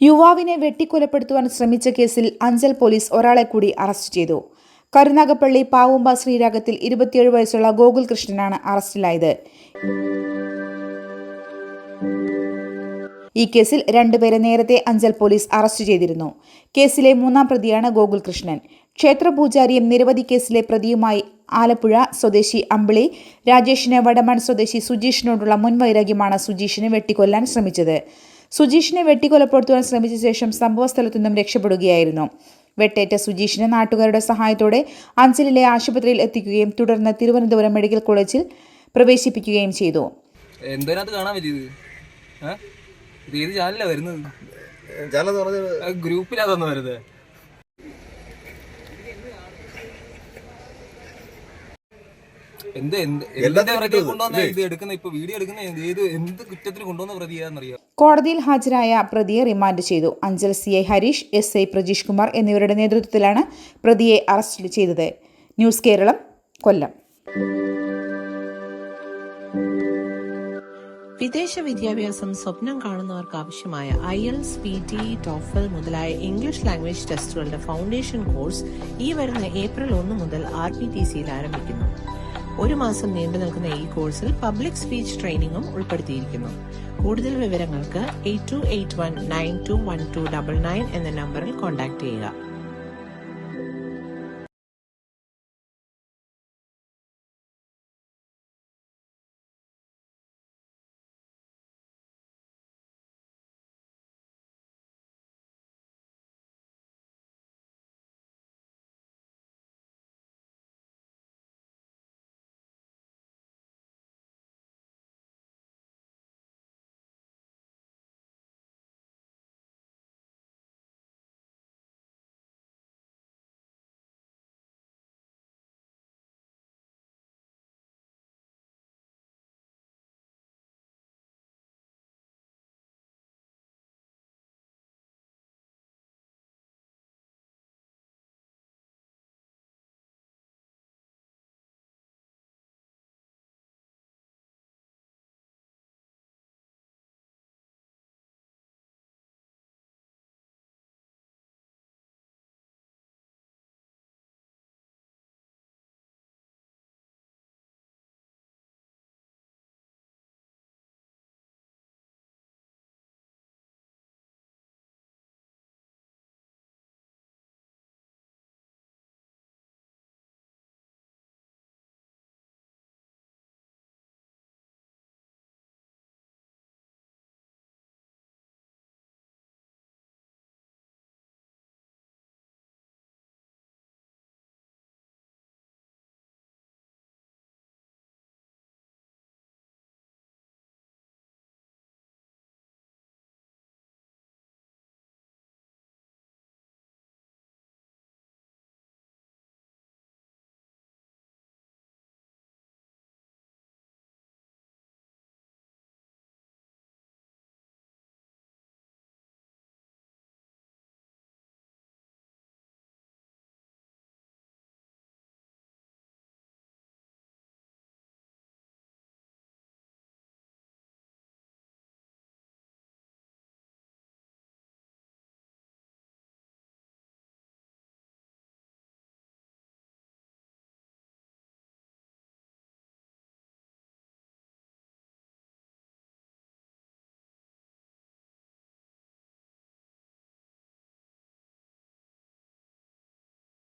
യുവാവിനെ വെട്ടിക്കൊലപ്പെടുത്തുവാൻ ശ്രമിച്ച കേസിൽ അഞ്ചൽ പോലീസ് ഒരാളെ കൂടി അറസ്റ്റ് ചെയ്തു. കരുനാഗപ്പള്ളി പാവുമ്പ ശ്രീരാഗത്തിൽ ഇരുപത്തിയേഴ് വയസ്സുള്ള ഗോകുൽ കൃഷ്ണനാണ് അറസ്റ്റിലായത്. ഈ കേസിൽ രണ്ടുപേരെ നേരത്തെ അഞ്ചൽ പോലീസ് അറസ്റ്റ് ചെയ്തിരുന്നു. കേസിലെ മൂന്നാം പ്രതിയാണ് ഗോകുൽ കൃഷ്ണൻ. ക്ഷേത്രപൂജാരിയും നിരവധി കേസിലെ പ്രതിയുമായി ആലപ്പുഴ സ്വദേശി അമ്പിളി രാജേഷിന് വടമൺ സ്വദേശി സുജീഷിനോടുള്ള മുൻവൈരാഗ്യമാണ് സുജീഷിനെ വെട്ടിക്കൊല്ലാൻ ശ്രമിച്ചത്. സുജീഷിനെ വെട്ടിക്കൊലപ്പെടുത്തുവാൻ ശ്രമിച്ച ശേഷം സംഭവസ്ഥലത്തു നിന്നും രക്ഷപ്പെടുകയായിരുന്നു. വെട്ടേറ്റ സുജീഷിനെ നാട്ടുകാരുടെ സഹായത്തോടെ അഞ്ചലിലെ ആശുപത്രിയിൽ എത്തിക്കുകയും തുടർന്ന് തിരുവനന്തപുരം മെഡിക്കൽ കോളേജിൽ പ്രവേശിപ്പിക്കുകയും ചെയ്തു. ഗ്രൂപ്പിലാ തന്നെ വരുന്നത്. എന്ത് പുറകെ കൊണ്ടുവന്ന ഇത് എടുക്കുന്ന ഇപ്പൊ വീഡിയോ എടുക്കുന്ന എന്ത് ഏത് എന്ത് കുറ്റത്തിന് കൊണ്ടുവന്ന പ്രതിയാന്നറിയാം കോടതിയിൽ ഹാജരായ പ്രതിയെ റിമാൻഡ് ചെയ്തു. Anchal C I Harish S I Prajeesh Kumar എന്നിവരുടെ നേതൃത്വത്തിലാണ് പ്രതിയെ അറസ്റ്റ് ചെയ്തത്. ന്യൂസ് കേരളം കൊല്ലം. വിദേശ വിദ്യാഭ്യാസം സ്വപ്നം കാണുന്നവർക്ക് ആവശ്യമായ IELTS P T TOEFL മുതലായ ഇംഗ്ലീഷ് ലാംഗ്വേജ് ടെസ്റ്റുകളുടെ ഫൗണ്ടേഷൻ കോഴ്സ് ഈ വരുന്ന ഏപ്രിൽ ഒന്ന് മുതൽ ആർ പി ടി സിയിൽ ആരംഭിക്കുന്നു. ഒരു മാസം നീണ്ടു നിൽക്കുന്ന ഈ കോഴ്സിൽ പബ്ലിക് സ്പീച്ച് ട്രെയിനിങ്ങും ഉൾപ്പെടുത്തിയിരിക്കുന്നു. കൂടുതൽ വിവരങ്ങൾക്ക് eight two eight one nine two one two double nine എന്ന നമ്പറിൽ കോൺടാക്ട് ചെയ്യുക.